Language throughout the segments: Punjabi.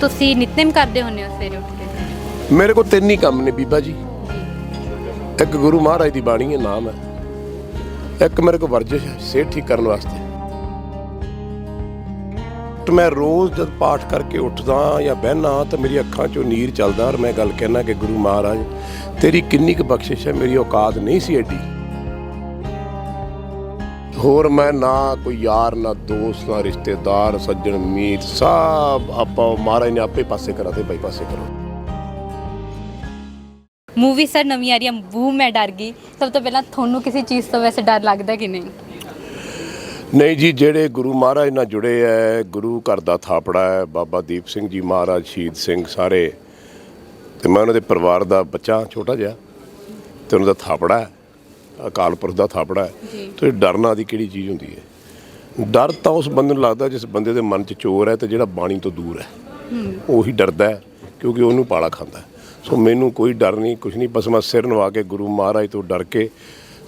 ਤੁਸੀਂ ਨਿਤਨੇਮ ਕਰਦੇ ਹੁੰਦੇ ਹੋ ਸਵੇਰੇ ਉੱਠ ਕੇ? ਮੇਰੇ ਕੋਲ ਤਿੰਨ ਹੀ ਕੰਮ ਨੇ ਬੀਬਾ ਜੀ। ਇੱਕ ਗੁਰੂ ਮਹਾਰਾਜ ਦੀ ਬਾਣੀ ਹੈ ਨਾਮ ਹੈ। ਇੱਕ ਮੇਰੇ ਕੋਲ ਵਰਜਿਸ਼ ਹੈ ਸਿਹਤ ਠੀਕ ਕਰਨ ਵਾਸਤੇ। ਤੇ ਮੈਂ ਰੋਜ਼ ਜਦ ਪਾਠ ਕਰਕੇ ਉੱਠਦਾ ਜਾਂ ਬਹਿਨਾ ਤਾਂ ਮੇਰੀ ਅੱਖਾਂ 'ਚੋਂ ਨੀਰ ਚੱਲਦਾ ਔਰ ਮੈਂ ਗੱਲ ਕਹਿਣਾ ਕਿ ਗੁਰੂ ਮਹਾਰਾਜ ਤੇਰੀ ਕਿੰਨੀ ਕੁ ਬਖਸ਼ਿਸ਼ ਹੈ ਮੇਰੀ ਔਕਾਤ ਨਹੀਂ ਸੀ ਐਡੀ। ਹੋਰ ਮੈਂ ਨਾ ਕੋਈ ਯਾਰ ਨਾ ਦੋਸਤ ਨਾ ਰਿਸ਼ਤੇਦਾਰ ਸੱਜਣ ਮੀਤ ਸਭ ਆਪਾਂ ਮਹਾਰਾਜ ਨੇ ਆਪੇ ਪਾਸੇ ਕਰਾ ਤੇ ਭਾਈ ਪਾਸੇ ਕਰੋ। ਮੂਵੀ ਸਰ ਨਵੀਂ ਆ ਰਹੀ ਹੈ ਬੂ ਮੈਂ ਡਰ ਗਈ। ਸਭ ਤੋਂ ਪਹਿਲਾਂ ਤੁਹਾਨੂੰ ਕਿਸੇ ਚੀਜ਼ ਤੋਂ ਵੈਸੇ ਡਰ ਲੱਗਦਾ ਕਿ ਨਹੀਂ? ਨਹੀਂ ਜੀ ਜਿਹੜੇ ਗੁਰੂ ਮਹਾਰਾਜ ਨਾਲ ਜੁੜੇ ਐ ਗੁਰੂ ਘਰ ਦਾ ਥਾਪੜਾ ਹੈ ਬਾਬਾ ਦੀਪ ਸਿੰਘ ਜੀ ਮਹਾਰਾਜ ਸ਼ਹੀਦ ਸਿੰਘ ਸਾਰੇ ਤੇ ਮੈਂ ਉਹਨਾਂ ਦੇ ਪਰਿਵਾਰ ਦਾ ਬੱਚਾ ਛੋਟਾ ਜਿਹਾ ਤੇ ਉਹਨਾਂ ਦਾ ਥਾਪੜਾ ਹੈ ਅਕਾਲ ਪੁਰਖ ਦਾ ਥਾਪੜਾ ਹੈ। ਤੇ ਡਰਨਾ ਦੀ ਕਿਹੜੀ ਚੀਜ਼ ਹੁੰਦੀ ਹੈ? ਡਰ ਤਾਂ ਉਸ ਬੰਦੇ ਨੂੰ ਲੱਗਦਾ ਜਿਸ ਬੰਦੇ ਦੇ ਮਨ 'ਚ ਚੋਰ ਹੈ ਤੇ ਜਿਹੜਾ ਬਾਣੀ ਤੋਂ ਦੂਰ ਹੈ। ਉਹੀ ਡਰਦਾ ਹੈ ਕਿਉਂਕਿ ਉਹਨੂੰ ਪਾਲਾ ਖਾਂਦਾ। ਸੋ ਮੈਨੂੰ ਕੋਈ ਡਰ ਨਹੀਂ ਕੁਝ ਨਹੀਂ ਬਸ ਮੈਂ ਸਿਰ ਨਵਾ ਕੇ ਗੁਰੂ ਮਹਾਰਾਜ ਤੋਂ ਡਰ ਕੇ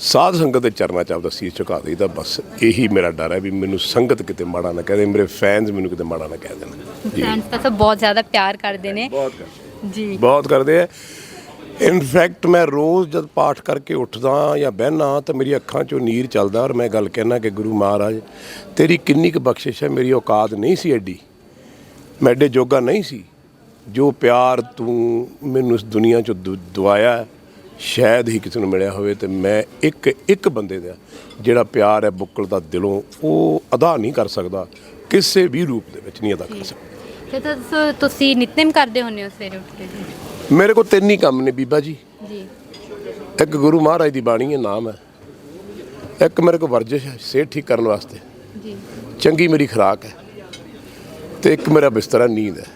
ਸਾਧ ਸੰਗਤ ਦੇ ਚਰਨਾਂ 'ਚ ਆਪਦਾ ਸੀਸ ਝੁਕਾ ਦੇਈਦਾ ਬਸ ਇਹੀ ਮੇਰਾ ਡਰ ਹੈ ਵੀ ਮੈਨੂੰ ਸੰਗਤ ਕਿਤੇ ਮਾੜਾ ਨਾ ਕਹਿ ਦੇ ਮੇਰੇ ਫੈਨਸ ਮੈਨੂੰ ਕਿਤੇ ਮਾੜਾ ਨਾ ਕਹਿ ਦੇਣ। ਜੀ। ਫੈਨਸ ਤਾਂ ਬਹੁਤ ਜ਼ਿਆਦਾ ਪਿਆਰ ਕਰਦੇ ਨੇ। ਬਹੁਤ ਕਰਦੇ। ਜੀ। ਬਹੁਤ ਕਰਦੇ ਆ ਇਨਫੈਕਟ ਮੈਂ ਰੋਜ਼ ਜਦ ਪਾਠ ਕਰਕੇ ਉੱਠਦਾ ਜਾਂ ਬਹਿਨਾ ਤਾਂ ਮੇਰੀ ਅੱਖਾਂ 'ਚੋਂ ਨੀਰ ਚੱਲਦਾ ਔਰ ਮੈਂ ਗੱਲ ਕਹਿਣਾ ਕਿ ਗੁਰੂ ਮਹਾਰਾਜ, ਤੇਰੀ ਕਿੰਨੀ ਕੁ ਬਖਸ਼ਿਸ਼ ਹੈ, ਮੇਰੀ ਔਕਾਤ ਨਹੀਂ ਸੀ ਐਡੀ। ਮੈਂ ਐਡੇ ਜੋਗਾ ਨਹੀਂ ਸੀ। ਜੋ ਪਿਆਰ ਤੂੰ ਮੈਨੂੰ ਇਸ ਦੁਨੀਆ 'ਚ ਦੁ- ਦਵਾਇਆ ਸ਼ਾਇਦ ਹੀ ਕਿਸੇ ਨੂੰ ਮਿਲਿਆ ਹੋਵੇ ਤੇ ਮੈਂ ਇੱਕ ਇੱਕ ਬੰਦੇ ਦਾ ਜਿਹੜਾ ਪਿਆਰ ਹੈ, ਬੁੱਕਲ ਦਾ ਦਿਲੋਂ ਉਹ ਅਦਾ ਨਹੀਂ ਕਰ ਸਕਦਾ। ਕਿਸੇ ਵੀ ਰੂਪ ਦੇ ਵਿੱਚ ਨਹੀਂ ਅਦਾ ਕਰ ਸਕਦਾ। ਤੇ ਦੱਸੋ ਤੁਸੀਂ ਨਿਤਨੇਮ ਕਰਦੇ ਹੁੰਦੇ ਹੋ ਸਵੇਰੇ ਉੱਠ ਕੇ? ਮੇਰੇ ਕੋਲ ਤਿੰਨ ਹੀ ਕੰਮ ਨੇ ਬੀਬਾ ਜੀ। ਜੀ। ਇੱਕ ਗੁਰੂ ਮਹਾਰਾਜ ਦੀ ਬਾਣੀ ਹੈ ਨਾਮ ਹੈ। ਇੱਕ ਮੇਰੇ ਕੋਲ ਵਰਜਿਸ਼ ਹੈ ਸਿਹਤ ਠੀਕ ਕਰਨ ਵਾਸਤੇ। ਜੀ। ਚੰਗੀ ਮੇਰੀ ਖੁਰਾਕ ਹੈ। ਤੇ ਇੱਕ ਮੇਰਾ ਬਿਸਤਰਾ ਨੀਂਦ ਹੈ।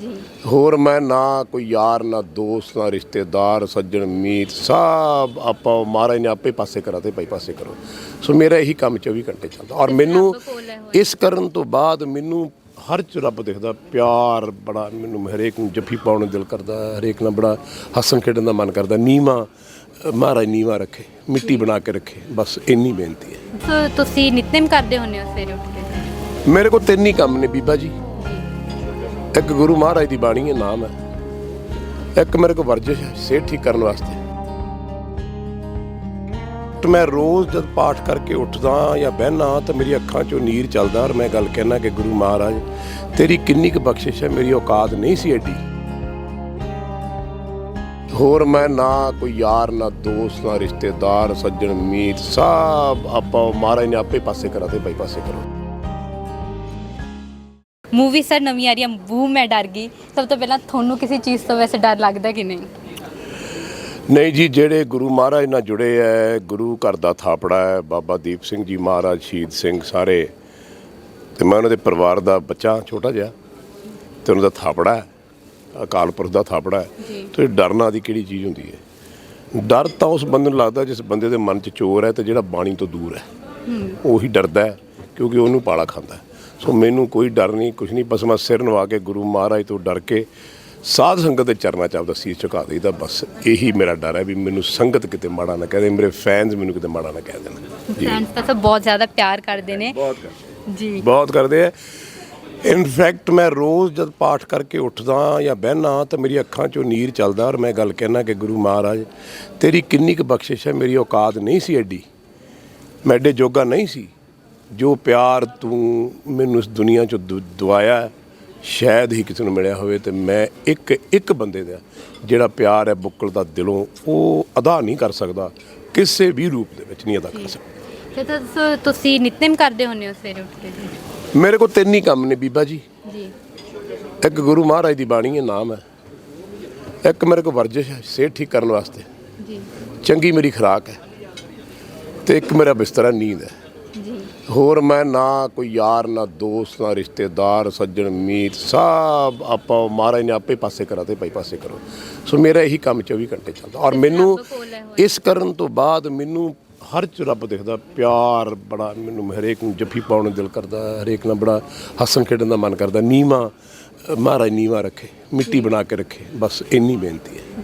ਜੀ। ਹੋਰ ਮੈਂ ਨਾ ਕੋਈ ਯਾਰ ਨਾ ਦੋਸਤ ਨਾ ਰਿਸ਼ਤੇਦਾਰ ਸੱਜਣ ਮੀਤ ਸਭ ਆਪਾਂ ਮਹਾਰਾਜ ਨੇ ਆਪੇ ਪਾਸੇ ਕਰਾ ਤੇ ਭਾਈ ਪਾਸੇ ਕਰੋ। ਸੋ ਮੇਰਾ ਇਹੀ ਕੰਮ 24 ਘੰਟੇ ਚੱਲਦਾ। ਔਰ ਮੈਨੂੰ। ਇਸ ਕਰਨ ਤੋਂ ਬਾਅਦ ਮੈਨੂੰ ਹਰ ਚ ਰੱਬ ਦਿਖਦਾ ਪਿਆਰ ਬੜਾ ਮੈਨੂੰ ਹਰੇਕ ਨੂੰ ਜੱਫੀ ਪਾਉਣ ਨੂੰ ਦਿਲ ਕਰਦਾ ਹਰੇਕ ਨਾਲ ਬੜਾ ਹੱਸਣ ਖੇਡਣ ਦਾ ਮਨ ਕਰਦਾ ਨੀਵਾ ਮਹਾਰਾਜ ਨੀਵਾ ਰੱਖੇ ਮਿੱਟੀ ਬਣਾ ਕੇ ਰੱਖੇ ਬਸ ਇੰਨੀ ਬੇਨਤੀ ਹੈ। ਸੋ ਤੁਸੀਂ ਨਿਤਨੇਮ ਕਰਦੇ ਹੁੰਦੇ ਹੋ ਸਵੇਰੇ ਉੱਠ ਕੇ? ਮੇਰੇ ਕੋਲ ਤਿੰਨ ਹੀ ਕੰਮ ਨੇ ਬੀਬਾ ਜੀ। ਇੱਕ ਗੁਰੂ ਮਹਾਰਾਜ ਦੀ ਬਾਣੀ ਹੈ ਨਾਮ ਹੈ। ਇੱਕ ਮੇਰੇ ਕੋਲ ਵਰਜਿਸ਼ ਹੈ ਸਿਹਤ ਠੀਕ ਕਰਨ ਵਾਸਤੇ। ਤੇ ਮੈਂ ਰੋਜ਼ ਜਦ ਪਾਠ ਕਰਕੇ ਉੱਠਦਾ ਜਾਂ ਬਹਿਨਾ ਤਾਂ ਮੇਰੀ ਅੱਖਾਂ 'ਚੋਂ ਨੀਰ ਚੱਲਦਾ ਔਰ ਮੈਂ ਗੱਲ ਕਹਿਣਾ ਕਿ ਗੁਰੂ ਮਹਾਰਾਜ, ਤੇਰੀ ਕਿੰਨੀ ਕੁ ਬਖਸ਼ਿਸ਼ ਹੈ, ਮੇਰੀ ਔਕਾਤ ਨਹੀਂ ਸੀ ਐਡੀ। ਹੋਰ ਮੈਂ ਨਾ ਕੋਈ ਯਾਰ, ਨਾ ਦੋਸਤ, ਨਾ ਰਿਸ਼ਤੇਦਾਰ, ਸੱਜਣ, ਮੀਤ, ਸਭ ਆਪਾਂ ਮਹਾਰਾਜ ਨੇ ਆਪੇ ਪਾਸੇ ਕਰਾ ਤੇ ਭਾਈ ਪਾਸੇ ਕਰੋ। ਮੂਵੀ ਸਰ, ਨਵੀਂ ਆ ਰਹੀ ਹੈ, ਬੂ ਮੈਂ ਡਰ ਗਈ। ਸਭ ਤੋਂ ਪਹਿਲਾਂ ਤੁਹਾਨੂੰ ਕਿਸੇ ਚੀਜ਼ ਤੋਂ ਵੈਸੇ ਡਰ ਲੱਗਦਾ ਕਿ ਨਹੀਂ? ਨਹੀਂ ਜੀ ਜਿਹੜੇ ਗੁਰੂ ਮਹਾਰਾਜ ਨਾਲ ਜੁੜੇ ਐ ਗੁਰੂ ਘਰ ਦਾ ਥਾਪੜਾ ਹੈ ਬਾਬਾ ਦੀਪ ਸਿੰਘ ਜੀ ਮਹਾਰਾਜ ਸ਼ਹੀਦ ਸਿੰਘ ਸਾਰੇ ਤੇ ਮੈਂ ਉਹਨਾਂ ਦੇ ਪਰਿਵਾਰ ਦਾ ਬੱਚਾ ਛੋਟਾ ਜਿਹਾ ਤੇ ਉਹਨਾਂ ਦਾ ਥਾਪੜਾ ਹੈ ਅਕਾਲ ਪੁਰਖ ਦਾ ਥਾਪੜਾ ਹੈ। ਤੇ ਡਰਨਾ ਦੀ ਕਿਹੜੀ ਚੀਜ਼ ਹੁੰਦੀ ਹੈ ਡਰ ਤਾਂ ਉਸ ਬੰਦੇ ਨੂੰ ਲੱਗਦਾ ਜਿਸ ਬੰਦੇ ਦੇ ਮਨ 'ਚ ਚੋਰ ਹੈ ਤੇ ਜਿਹੜਾ ਬਾਣੀ ਤੋਂ ਦੂਰ ਹੈ ਉਹੀ ਡਰਦਾ ਹੈ ਕਿਉਂਕਿ ਉਹਨੂੰ ਪਾਲਾ ਖਾਂਦਾ। ਸੋ ਮੈਨੂੰ ਕੋਈ ਡਰ ਨਹੀਂ ਕੁਝ ਨਹੀਂ ਬਸ ਮੈਂ ਸਿਰ ਨਵਾ ਕੇ ਗੁਰੂ ਮਹਾਰਾਜ ਤੋਂ ਡਰ ਕੇ ਸਾਧ ਸੰਗਤ ਦੇ ਚਰਨਾਂ 'ਚ ਆਪਦਾ ਸੀਸ ਝੁਕਾ ਦੇਈਦਾ ਬਸ ਇਹੀ ਮੇਰਾ ਡਰ ਹੈ ਵੀ ਮੈਨੂੰ ਸੰਗਤ ਕਿਤੇ ਮਾੜਾ ਨਾ ਕਹਿ ਦੇ ਮੇਰੇ ਫੈਨਸ ਮੈਨੂੰ ਕਿਤੇ ਮਾੜਾ ਨਾ ਕਹਿ ਦੇਣ। ਜੀ। ਫੈਨਸ ਤਾਂ ਸਭ ਬਹੁਤ ਜ਼ਿਆਦਾ ਪਿਆਰ ਕਰਦੇ ਨੇ। ਬਹੁਤ ਕਰਦੇ ਜੀ। ਬਹੁਤ ਕਰਦੇ ਆ। ਇਨਫੈਕਟ ਮੈਂ ਰੋਜ਼ ਜਦ ਪਾਠ ਕਰਕੇ ਉੱਠਦਾ ਜਾਂ ਬਹਿਨਾ ਤਾਂ ਮੇਰੀ ਅੱਖਾਂ 'ਚੋਂ ਨੀਰ ਚੱਲਦਾ ਔਰ ਮੈਂ ਗੱਲ ਕਹਿਣਾ ਕਿ ਗੁਰੂ ਮਹਾਰਾਜ ਤੇਰੀ ਕਿੰਨੀ ਕੁ ਬਖਸ਼ਿਸ਼ ਹੈ ਮੇਰੀ ਔਕਾਤ ਨਹੀਂ ਸੀ ਐਡੀ। ਮੈਂ ਐਡੇ ਜੋਗਾ ਨਹੀਂ ਸੀ। ਜੋ ਪਿਆਰ ਤੂੰ ਮੈਨੂੰ ਇਸ ਦੁਨੀਆ 'ਚ ਦਵਾਇਆ ਸ਼ਾਇਦ ਹੀ ਕਿਸੇ ਨੂੰ ਮਿਲਿਆ ਹੋਵੇ ਤੇ ਮੈਂ ਇੱਕ ਇੱਕ ਬੰਦੇ ਦਾ ਜਿਹੜਾ ਪਿਆਰ ਹੈ ਬੁੱਕਲ ਦਾ ਦਿਲੋਂ ਉਹ ਅਦਾ ਨਹੀਂ ਕਰ ਸਕਦਾ ਕਿਸੇ ਵੀ ਰੂਪ ਦੇ ਵਿੱਚ ਨਹੀਂ ਅਦਾ ਕਰ ਸਕਦਾ। ਤੇ ਦੱਸੋ ਤੁਸੀਂ ਨਿਤਨੇਮ ਕਰਦੇ ਹੁੰਦੇ ਹੋ ਸਵੇਰੇ ਉੱਠ ਕੇ ਜੀ? ਮੇਰੇ ਕੋਲ ਤਿੰਨ ਹੀ ਕੰਮ ਨੇ ਬੀਬਾ ਜੀ। ਜੀ। ਇੱਕ ਗੁਰੂ ਮਹਾਰਾਜ ਦੀ ਬਾਣੀ ਹੈ ਨਾਮ ਹੈ। ਇੱਕ ਮੇਰੇ ਕੋਲ ਵਰਜਿਸ਼ ਹੈ ਸਿਹਤ ਠੀਕ ਕਰਨ ਵਾਸਤੇ। ਜੀ। ਚੰਗੀ ਮੇਰੀ ਖੁਰਾਕ ਹੈ। ਤੇ ਇੱਕ ਮੇਰਾ ਬਿਸਤਰਾ ਨੀਂਦ ਹੈ। ਹੋਰ ਮੈਂ ਨਾ ਕੋਈ ਯਾਰ ਨਾ ਦੋਸਤ ਨਾ ਰਿਸ਼ਤੇਦਾਰ ਸੱਜਣ ਮੀਤ ਸਭ ਆਪਾਂ ਮਹਾਰਾਜ ਨੇ ਆਪੇ ਪਾਸੇ ਕਰਾ ਤੇ ਭਾਈ ਪਾਸੇ ਕਰੋ ਸੋ ਮੇਰਾ ਇਹੀ ਕੰਮ 24 ਘੰਟੇ ਚੱਲਦਾ ਔਰ ਮੈਨੂੰ। ਇਸ ਕਰਨ ਤੋਂ ਬਾਅਦ ਮੈਨੂੰ ਹਰ ਚ ਰੱਬ ਦਿਖਦਾ ਪਿਆਰ ਬੜਾ ਮੈਨੂੰ ਹਰੇਕ ਨੂੰ ਜੱਫੀ ਪਾਉਣ ਨੂੰ ਦਿਲ ਕਰਦਾ ਹਰੇਕ ਨਾਲ ਬੜਾ ਹੱਸਣ ਖੇਡਣ ਦਾ ਮਨ ਕਰਦਾ ਨੀਵਾ ਮਹਾਰਾਜ ਨੀਵਾ ਰੱਖੇ ਮਿੱਟੀ ਬਣਾ ਕੇ ਰੱਖੇ ਬਸ ਇੰਨੀ ਬੇਨਤੀ ਹੈ